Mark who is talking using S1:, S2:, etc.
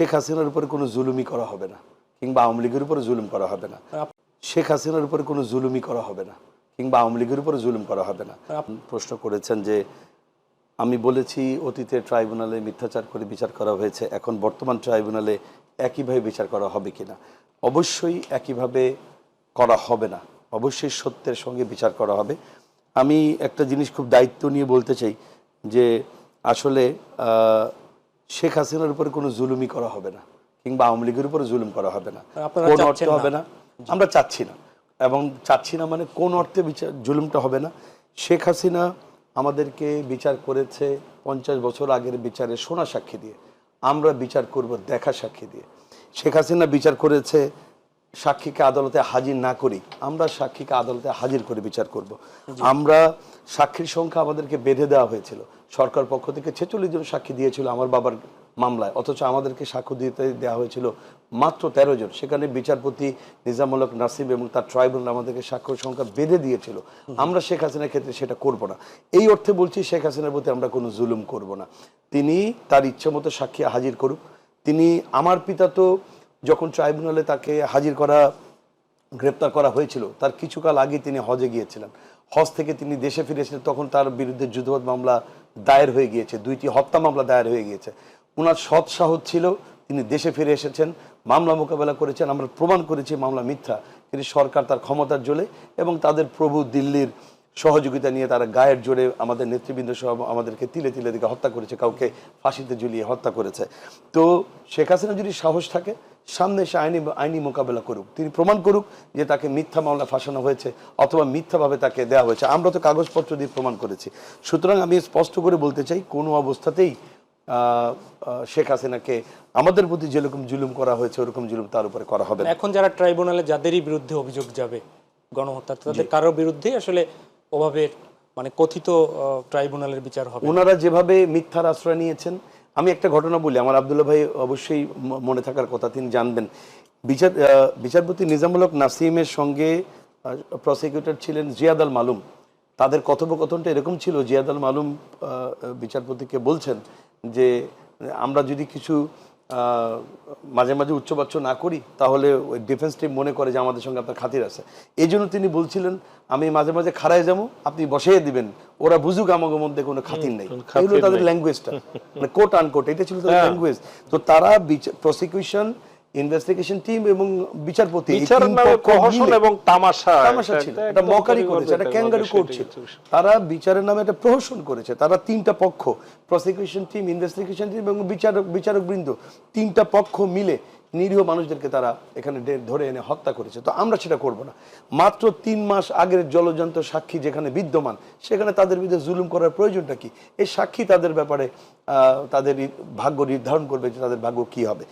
S1: শেখ হাসিনার উপরে কোনো জুলুমি করা হবে না, কিংবা আওয়ামী লীগের উপরে জুলুম করা হবে না। শেখ হাসিনার উপরে কোনো জুলুমি করা হবে না, কিংবা আওয়ামী লীগের উপরে জুলুম করা হবে না। প্রশ্ন করেছেন যে, আমি বলেছি অতীতে ট্রাইব্যুনালে মিথ্যাচার করে বিচার করা হয়েছে, এখন বর্তমান ট্রাইব্যুনালে একইভাবে বিচার করা হবে কিনা? অবশ্যই একইভাবে করা হবে না, অবশ্যই সত্যের সঙ্গে বিচার করা হবে। আমি একটা জিনিস খুব দায়িত্ব নিয়ে বলতে চাই যে, আসলে শেখ হাসিনার উপরে কোনো জুলুমি করা হবে না কিংবা আওয়ামী লীগের উপরে জুলুম করা হবে না। কোন অর্থে হবে না আমরা চাচ্ছি না। এবং চাচ্ছি না মানে কোন অর্থে বিচার জুলুমটা হবে না। শেখ হাসিনা আমাদেরকে বিচার করেছে পঞ্চাশ বছর আগের বিচারে সোনা সাক্ষী দিয়ে। আমরা বিচার করব দেখা সাক্ষী দিয়ে। শেখ হাসিনা বিচার করেছে সাক্ষীকে আদালতে হাজির না করি আমরা সাক্ষীকে আদালতে হাজির করে বিচার করব। আমরা সাক্ষীর সংখ্যা আমাদেরকে বেঁধে দেওয়া হয়েছিল। সরকার পক্ষ থেকে ছেচল্লিশ জন সাক্ষী দিয়েছিল আমার বাবার মামলায় অথচ আমাদেরকে সাক্ষ্য দিতে দেওয়া হয়েছিল মাত্র তেরো জন। সেখানে বিচারপতি নিজামুলক নাসিম এবং তার ট্রাইব্যুনাল আমাদেরকে সাক্ষ্য সংখ্যা বেঁধে দিয়েছিল। আমরা শেখ হাসিনার ক্ষেত্রে সেটা করব না। এই অর্থে বলছি শেখ হাসিনার প্রতি আমরা কোনো জুলুম করব না। তিনি তার ইচ্ছে মতো সাক্ষী হাজির করুক। তিনি আমার পিতা তো যখন ট্রাইব্যুনালে তাকে হাজির করা, গ্রেপ্তার করা হয়েছিল, তার কিছুকাল আগে তিনি হজে গিয়েছিলেন। হজ থেকে তিনি দেশে ফিরেছিলেন তখন তার বিরুদ্ধে যুদ্ধবাদ মামলা দায়ের হয়ে গিয়েছে, দুইটি হত্যা মামলা দায়ের হয়ে গিয়েছে। ওনার সৎ সাহস ছিল, তিনি দেশে ফিরে এসেছেন, মামলা মোকাবেলা করেছেন, আমরা প্রমাণ করেছি মামলা মিথ্যা, কিন্তু সরকার তার ক্ষমতার জোরে এবং তাদের প্রভু দিল্লির সহযোগিতা নিয়ে তারা গায়ের জোরে আমাদের নেতৃবৃন্দ সহ আমাদেরকে তিলে তিলে দিকে হত্যা করেছে কাউকে ফাঁসিতে ঝুলিয়ে হত্যা করেছে। তো শেখ হাসিনা যদি সাহস থাকে সামনে এসে আইনি আইনি মোকাবেলা করুক। তিনি প্রমাণ করুক যে তাকে মিথ্যা মামলা ফাঁসানো হয়েছে অথবা মিথ্যাভাবে তাকে দেওয়া হয়েছে। আমরা তো কাগজপত্র দিয়ে প্রমাণ করেছি। সুতরাং আমি স্পষ্ট করে বলতে চাই কোনো অবস্থাতেই শেখ হাসিনাকে আমাদের প্রতি যেরকম জুলুম করা হয়েছে ওরকম জুলুম তার উপরে করা হবে
S2: এখন যারা ট্রাইব্যুনালে যাদেরই বিরুদ্ধে অভিযোগ যাবে গণহত্যা তাদের কারোর বিরুদ্ধেই আসলে ওভাবে মানে কথিত ট্রাইব্যুনালের বিচার হবে।
S1: ওনারা যেভাবে মিথ্যার আশ্রয় নিয়েছেন, আমি একটা ঘটনা বলি, আমার আবদুল্লাহ ভাই অবশ্যই মনে থাকার কথা, তিনি জানবেন। বিচার বিচারপতি নিজামুলক নাসিমের সঙ্গে প্রসিকিউটর ছিলেন জিয়াদ আল মালুম। তাদের কথোপকথনটা এরকম ছিল, জিয়াদ আল মালুম বিচারপতিকে বলছেন যে, আমরা যদি কিছু মাঝে মাঝে উচ্চবাচ্য না করি তাহলে ওই ডিফেন্স টিম মনে করে যে আমাদের সঙ্গে আপনার খাতির আছে। এই জন্য তিনি বলছিলেন আমি মাঝে মাঝে খাড়ায় যাব আপনি বসিয়ে দিবেন। ওরা বুঝুক আমাকে মধ্যে কোনো খাতির নেই। এগুলো তাদের ল্যাঙ্গুয়েজটা মানে কোট আনকোট এটা ছিল তাদের ল্যাঙ্গুয়েজ তো তারা প্রসিকিউশন ইনভেস্টিগেশন টিম এবং বিচারপতি
S3: এবং তামাশা
S1: তামাশা ছিল।
S3: এটা
S1: এটা মকারি করেছে এটা ক্যাঙ্গারু
S3: হচ্ছে।
S1: তারা বিচারের নামে একটা প্রহসন করেছে। তারা তিনটা পক্ষ প্রসিকিউশন টিম ইনভেস্টিগেশন টিম এবং বিচারক বিচারক বৃন্দ তিনটা পক্ষ মিলে নিরীহ মানুষদেরকে তারা এখানে ধরে এনে হত্যা করেছে। তো আমরা সেটা করব না। মাত্র তিন মাস আগের জলযন্ত্র সাক্ষী যেখানে বিদ্যমান সেখানে তাদের বিরুদ্ধে জুলুম করার প্রয়োজনটা কি? এই সাক্ষী তাদের ব্যাপারে আহ, তাদের ভাগ্য নির্ধারণ করবে যে তাদের ভাগ্য কি হবে।